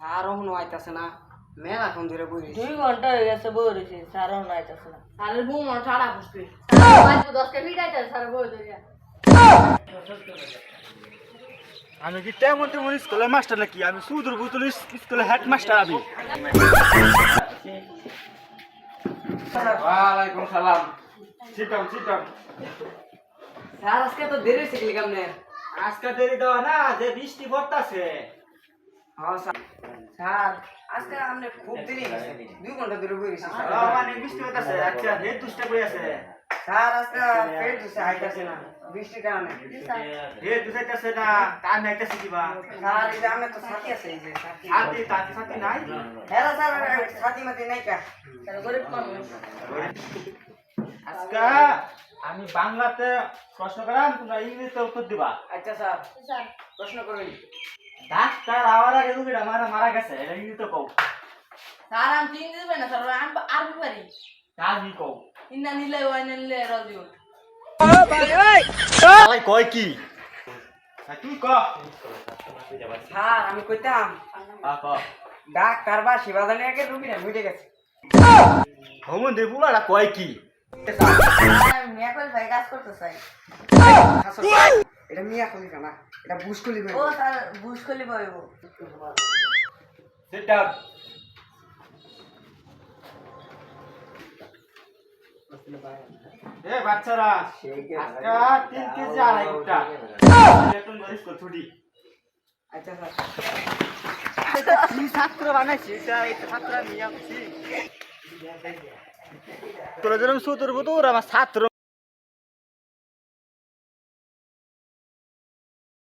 আর এখনও আইতাছে না মেলা এখন ধরে বই দুই ঘণ্টা হয়ে গেছে বই রয়েছে স্যারও নাইতেছে না। স্যারের বউ মনে দশটা মিটাইতে স্যার বই ধরিয়া আমি কি তেমন তেমন স্কুলের মাস্টার নাকি? আমি সুদূর বুতুল স্কুলের হেড মাস্টার আমি। ওয়ালাইকুম সালাম। চিটাম চিটাম স্যার আজকে তো দেরি হয়েছে গেলি কেমনে আজকে দেরি দেওয়া না যে বৃষ্টি পড়তাছে। স্যার। স্যার আজকে আপনি খুব দেরি দুই ঘণ্টা ধরে বই মানে বৃষ্টি আচ্ছা হে দুষ্টা করে আছে? স্যার আজকে পেট আইতাছে না। বৃষ্টির কারণে। হে দুসাইতাছে না তার নাইতাছে কিবা? স্যার এই যে আমার তো সাথী আছে এই যে সাথী সাথী তাতে সাথী নাই? হ্যাঁ স্যার সাথী মাতি নাই কা। গরিব মানুষ আজকে আমি বাংলাতে প্রশ্ন করাম তোমরা ইংলিশে উত্তর দিবা। আচ্ছা স্যার। স্যার প্রশ্ন করবেন ডাক্তার আওয়ার আগে রুগীটা মারা মারা গেছে এটা ইংলিশে কও স্যার আমি তিন দিন না স্যার আমি আরবি পারি কাজ কও ইন্না নিলে ওই নিলে রাজিও আলাই কয় কি তুই ক স্যার আমি কইতাম ক? ডাক্তার বা সেবা জানি আগে রুগীরা বুঝে গেছে। ভ্রমণ দেব পুলাটা কয় কি? ভাই কাজ করতে চাই। এটা মিয়া কলিকা না এটা বুঝ ও স্যার বুঝ পাইব সিট ডাউন এ বাচ্চারা আজকে তিন কেজি আড়াই ছুটি। আচ্ছা স্যার। ছাত্র বানাইছি? এটা ছাত্র নিয়ে আসছি তোরা যেরকম সুতোর বুতুর আমার ছাত্র